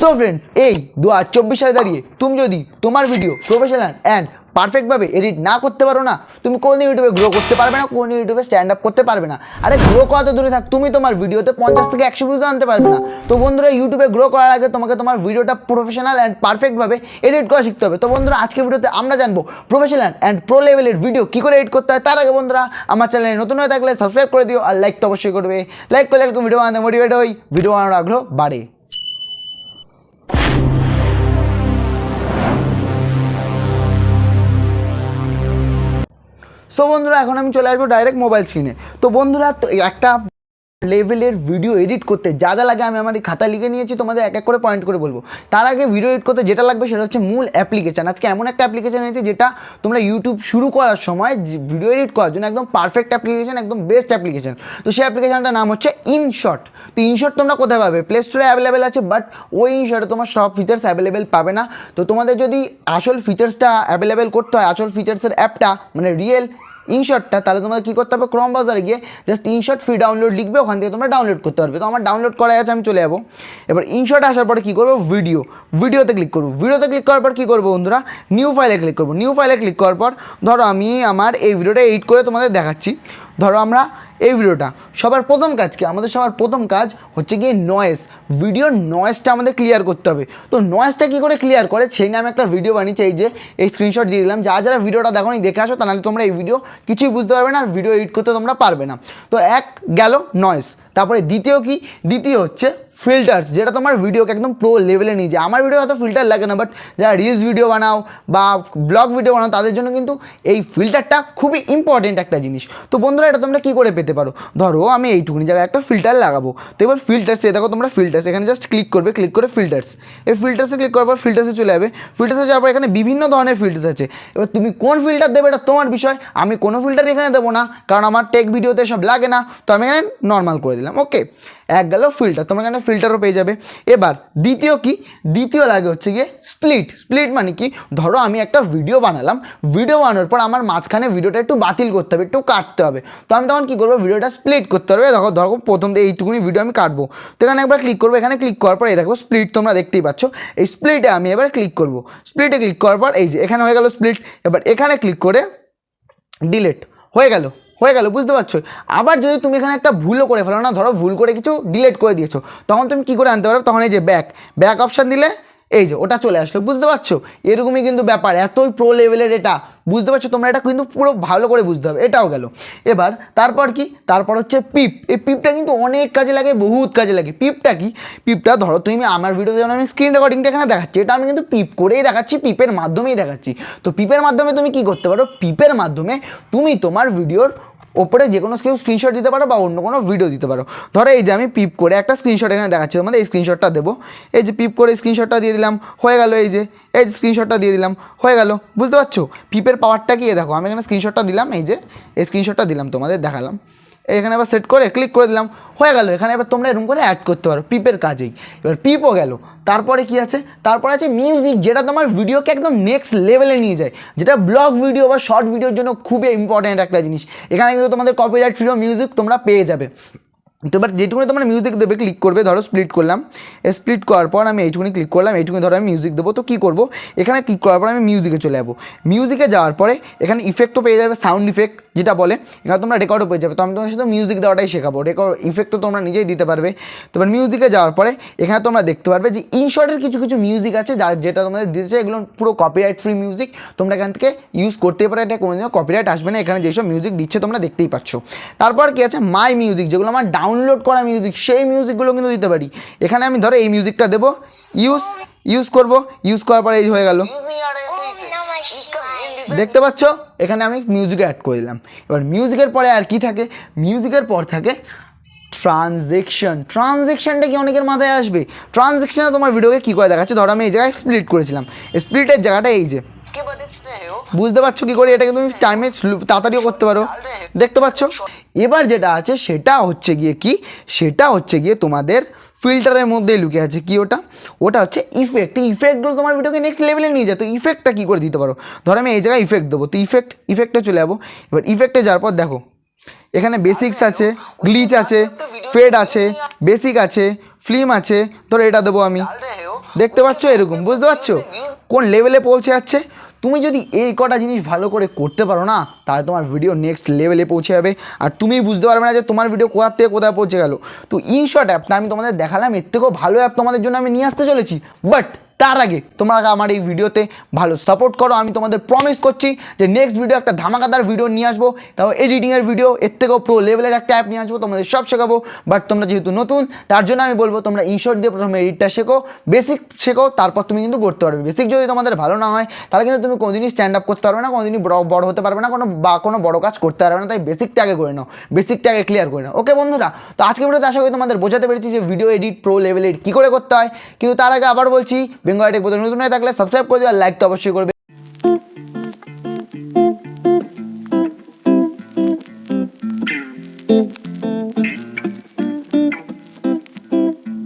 So friends এই দু হাজার চব্বিশ সালে দাঁড়িয়ে তুমি যদি তোমার ভিডিও প্রফেশনাল অ্যান্ড পারফেক্টভাবে এডিট না করতে পারো না, তুমি কোনো ইউটিউবে গ্রো করতে পারবে না, কোনো ইউটিউবে স্ট্যান্ড আপ করতে পারবে না। আরে গ্রো করা তো দূরে থাক, তুমি তোমার ভিডিওতে পঞ্চাশ থেকে একশো ভিউজ আনতে পারবে না। তো বন্ধুরা ইউটিউবে গ্রো করার আগে তোমাকে তোমার ভিডিওটা প্রফেশনাল অ্যান্ড পারফেক্টভাবে এডিট করা শিখতে হবে। তো বন্ধুরা আজকে ভিডিওতে আমরা জানব প্রফেশনাল অ্যান্ড প্রো লেভেলের ভিডিও কী করে এডিট করতে হয়। তার আগে বন্ধুরা, আমার চ্যানেলে নতুন হয়ে থাকলে সাবস্ক্রাইব করে দিও আর লাইক তো অবশ্যই করবে। লাইক করলে ভিডিও বানাতে মোটিভেট হই ভিডিও বানানোর আগ্রহ বাড়ে। সো বন্ধুরা এখন আমি চলে আসব ডাইরেক্ট মোবাইল স্ক্রিনে তো বন্ধুরা একটা লেভেলের ভিডিও এডিট করতে। যা যা লাগে আমি আমার এই খাতা লিখে নিয়েছি, তোমাদের এক এক করে পয়েন্ট করে বলব। তার আগে ভিডিও এডিট করতে যেটা লাগবে সেটা হচ্ছে মূল অ্যাপ্লিকেশান আজকে এমন একটা অ্যাপ্লিকেশান এনেছে যেটা তোমরা ইউটিউব শুরু করার সময় ভিডিও এডিট করার জন্য একদম পারফেক্ট অ্যাপ্লিকেশান একদম বেস্ট অ্যাপ্লিকেশান তো সেই অ্যাপ্লিকেশানটার নাম হচ্ছে ইনশট তো ইনশট তোমরা কোথায় পাবে? প্লে স্টোরে অ্যাভেলেবেল আছে বাট ওই ইনশটে তোমার সব ফিচার্স অ্যাভেলেবেল পাবে না। তো তোমাদের যদি আসল ফিচার্সটা অ্যাভেলেবেল করতে হয়, আসল ফিচার্সের অ্যাপটা মানে রিয়েল ইনশটটা তাহলে তোমাকে কী করতে হবে? ক্রম বাজারে গিয়ে জাস্ট ইনশট ফ্রি ডাউনলোড লিখবে, ওখান থেকে তোমরা ডাউনলোড করতে পারবে। তো আমার ডাউনলোড করা আছে, আমি চলে যাব। এবার ইনশট আসার পরে কী করব? ভিডিও ভিডিওতে ক্লিক করব। ভিডিওতে ক্লিক করার পর কী করব বন্ধুরা? নিউ ফাইলে ক্লিক করব। নিউ ফাইলে ক্লিক করার পর, ধরো আমি আমার এই ভিডিওটা এডিট করে তোমাদের দেখাচ্ছি। ধরো আমরা এই ভিডিওটা, সবার প্রথম কাজ কি? আমাদের সবার প্রথম কাজ হচ্ছে গিয়ে নয়েস ভিডিওর নয়েসটা আমাদের ক্লিয়ার করতে হবে। তো নয়েসটা কী করে ক্লিয়ার করে? সেই নামে একটা ভিডিও বানিয়েছি, এই যে, এই স্ক্রিনশট দিয়ে দিলাম। যা যারা ভিডিওটা দেখো দেখে আসো তা নাহলে তোমরা এই ভিডিও কিছুই বুঝতে পারবে না আর ভিডিও এডিট করতে তোমরা পারবে না। তো এক গেল নয়েস তারপরে দ্বিতীয় কি? দ্বিতীয় হচ্ছে ফিল্টার্স যেটা তোমার ভিডিওকে একদম প্রো লেভেলে নিয়ে যায়। আমার ভিডিও হয়তো ফিল্টার লাগে না বাট যারা রিলস ভিডিও বানাও বা ব্লগ ভিডিও বানাও, তাদের জন্য কিন্তু এই ফিল্টারটা খুবই ইম্পর্টেন্ট একটা জিনিস। তো বন্ধুরা, এটা তোমরা কী করে পেতে পারো? ধরো, আমি এইটুকুনি জায়গায় একটা ফিল্টার লাগাবো। তো এবার ফিল্টার্সে দেখো তোমরা ফিল্টার্স এখানে জাস্ট ক্লিক করবে ক্লিক করে ফিল্টার্স এই ফিল্টার্সে ক্লিক করার পর ফিল্টার্সে চলে যাবে। ফিল্টার্সে যাওয়ার পর এখানে বিভিন্ন ধরনের ফিল্টার্স আছে। এবার তুমি কোন ফিল্টার দেবে, এটা তোমার বিষয়। আমি কোনো ফিল্টার এখানে দেবো না, কারণ আমার টেক ভিডিওতে সব লাগে না। তো আমি এখানে নর্মাল করে দিলাম ওকে এক গেল ফিল্টার তোমার এখানে ফিল্টারও পেয়ে যাবে। এবার, দ্বিতীয় কি? দ্বিতীয় লাগে হচ্ছে গিয়ে স্প্লিট স্প্লিট মানে কি? ধরো আমি একটা ভিডিও বানালাম। ভিডিও বানানোর পর আমার মাঝখানে ভিডিওটা একটু বাতিল করতে হবে, একটু কাটতে হবে। তো আমি তখন কী করব? ভিডিওটা স্প্লিট করতে হবে। দেখো, ধরো প্রথম এইটুকুনি ভিডিও আমি কাটবো। তো এখানে একবার ক্লিক করব। এখানে ক্লিক করার পর এই দেখো স্প্লিট তোমরা দেখতেই পাচ্ছ। এই স্প্লিটে আমি এবার ক্লিক করব। স্প্লিটে ক্লিক করার পর এই যে, এখানে হয়ে গেল স্প্লিট এবার এখানে ক্লিক করে ডিলেট হয়ে গেল। হয়ে গেল, বুঝতে পারছ? আবার যদি তুমি এখানে একটা ভুলও করে ফেলো না, ধরো ভুল করে কিছু ডিলেট করে দিয়েছ, তখন তুমি কী করে আনতে পারো তখন এই যে ব্যাক ব্যাক অপশান দিলে এই যে ওটা চলে আসলো, বুঝতে পারছ? এরকমই কিন্তু ব্যাপার, এতই প্রো লেভেলের এটা, বুঝতে পারছ? তোমরা এটা কিন্তু পুরো ভালো করে বুঝতে হবে, এটাও গেল। এবার তারপর কি? তারপর হচ্ছে পিপ এই পিপটা কিন্তু অনেক কাজে লাগে, বহুত কাজে লাগে। পিপটা কি? পিপটা ধরো তুমি আমার ভিডিওতে যেমন আমি স্ক্রিন রেকর্ডিংটা এখানে দেখাচ্ছি, এটা আমি কিন্তু পিপ করেই দেখাচ্ছি পিপের মাধ্যমেই দেখাচ্ছি। তো পিপের মাধ্যমে তুমি কি করতে পারো? পিপের মাধ্যমে তুমি তোমার ভিডিওর ওপরে যে কোনো কেউ স্ক্রিনশট দিতে পারো বা অন্য কোনো ভিডিও দিতে পারো। ধরো এই যে আমি পিপ করে একটা স্ক্রিনশট এখানে দেখাচ্ছি, তোমাদের এই স্ক্রিনশটটা দেবো। এই যে পিপ করে স্ক্রিনশটটা দিয়ে দিলাম, হয়ে গেল এই যে এই যে স্ক্রিনশটটা দিয়ে দিলাম, হয়ে গেল, বুঝতে পারছ? পিপের পাওয়ারটা কি? দেখো, আমি এখানে স্ক্রিনশটটা দিলাম, এই যে, এই স্ক্রিনশটটা দিলাম, তোমাদের দেখালাম। এখানে এবার সেট করে ক্লিক করে দিলাম, হয়ে গেল। এখানে এবার তোমরা এরকম করে অ্যাড করতে পারো পিপের কাজেই। এবার পিপও গেল। তারপরে কি আছে? তারপরে আছে মিউজিক যেটা তোমার ভিডিওকে একদম নেক্সট লেভেলে নিয়ে যায়। যেটা ব্লগ ভিডিও বা শর্ট ভিডিওর জন্য খুবই ইম্পর্ট্যান্ট একটা জিনিস। এখানে কিন্তু তোমাদের কপিরাইট ফ্রি মিউজিক তোমরা পেয়ে যাবে। তো এবার যেটুকুনি তোমরা মিউজিক দেবে ক্লিক করবে, ধরো স্প্লিট করলাম। স্প্লিট করার পর আমি এইটুকুনি ক্লিক করলাম, এইটুকুনি ধরো আমি মিউজিক দেবো। তো কী করব? এখানে ক্লিক করার পর আমি মিউজিকে চলে যাব। মিউজিকে যাওয়ার পরে এখানে ইফেক্টও পেয়ে যাবে সাউন্ড ইফেক্ট যেটা বলে, এখানে তোমরা রেকর্ডও পেয়ে যাবে। তো আমি তোমার সাথে মিউজিক দেওয়াটাই শেখাবো। রেকর্ড ইফেক্টও তোমরা নিজেই দিতে পারবে। তো এবার মিউজিকে যাওয়ার পরে, এখানে তোমরা দেখতে পারবে যে ইনশর্টের কিছু কিছু মিউজিক আছে যার যেটা তোমাদের দিতে চাই এগুলো পুরো কপিরাইট ফ্রি মিউজিক তোমরা এখান থেকে ইউজ করতে পারো, এটা কোনোদিনও কপিরাইট আসবে না। এখানে যেসব মিউজিক দিচ্ছে, তোমরা দেখতেই পাচ্ছ। তারপর কি আছে? মাই মিউজিক যেগুলো আমার ডাউনলোড করা মিউজিক সেই মিউজিকগুলো কিন্তু দিতে পারি। এখানে আমি ধরো এই মিউজিকটা দেবো। ইউজ ইউজ করব। ইউজ করার পরে এই হয়ে গেল। দেখতে পাচ্ছ? এখানে আমি মিউজিক অ্যাড করে দিলাম। এবার মিউজিকের পরে আর কি থাকে? মিউজিকের পর থাকে ট্রানজেকশন ট্রানজেকশনটা কি অনেকের মাথায় আসবে? ট্রানজেকশনে তোমার ভিডিওকে কী করে দেখাচ্ছে? ধরো আমি এই জায়গায় স্প্লিট করেছিলাম। স্প্লিটের জায়গাটা এই যে। বুঝতে পারছ কি করে? এটাকে তুমি টাইমে তাড়াতাড়িও করতে পারো। দেখতে পাচ্ছ? এবার যেটা আছে সেটা হচ্ছে গিয়ে কি? সেটা হচ্ছে গিয়ে তোমাদের ফিল্টারের মধ্যেই লুকিয়ে আছে। কি ওটা? ওটা হচ্ছে ইফেক্ট এই ইফেক্টগুলো তোমার ভিডিওকে নেক্সট লেভেলে নিয়ে যায়। তো ইফেক্টটা কী করে দিতে পারো? ধরো আমি এই জায়গায় ইফেক্ট দেবো। তো ইফেক্ট ইফেক্টে চলে যাব। এবার ইফেক্টে যাওয়ার পর দেখো এখানে বেসিক্স আছে গ্লিচ আছে ফেড আছে বেসিক আছে ফিল্ম আছে। ধরো এটা দেবো আমি। দেখতে পাচ্ছ এরকম বুঝতে পারছ? কোন লেভেলে পৌঁছে যাচ্ছে? তুমি যদি এই কটা জিনিস ভালো করে করতে পারো না, তাহলে তোমার ভিডিও নেক্সট লেভেলে পৌঁছে যাবে। আর তুমি বুঝতে পারবে না যে তোমার ভিডিও কোথার থেকে কোথায় পৌঁছে গেল। তো ইনশর্ট অ্যাপটা আমি তোমাদের দেখালাম, এর থেকেও ভালো অ্যাপ তোমাদের জন্য আমি নিয়ে আসতে চলেছি। বাট তার আগে তোমরা আমার এই ভিডিওতে ভালো সাপোর্ট করো। আমি তোমাদের প্রমিস করছি যে নেক্সট ভিডিও একটা ধামাকাদার ভিডিও নিয়ে আসব। তাও এডিটিংয়ের ভিডিও এর থেকেও প্রো লেভেলের একটা অ্যাপ নিয়ে আসব, তোমাদের সব শেখাবো। বাট তোমরা যেহেতু নতুন, তার জন্য আমি বলব তোমরা ইনশর্ট দিয়ে প্রথমে এডিটটা শেখো। বেসিক শেখো, তারপর তুমি কিন্তু করতে পারবে। বেসিক যদি তোমাদের ভালো না হয়, তাহলে কিন্তু তুমি কোনোদিনই স্ট্যান্ড আপ করতে পারবে না, কোনোদিনই বড় বড় হতে পারবে না, কোনো বা কোনো বড় কাজ করতে পারবে না। তাই বেসিকটা আগে করে নাও। বেসিকটা আগে ক্লিয়ার করে নাও। ওকে বন্ধুরা, তো আজকে ভিডিওতে আশা করি তোমাদের বোঝাতে পেরেছি যে ভিডিও এডিট প্রো লেভেলের কী করে করতে হয়। কিন্তু তার আগে আবার বলছি বেঙ্গল টেক নতুন হয়ে থাকলে সাবস্ক্রাইব করে দেবে লাইক তো অবশ্যই করবে।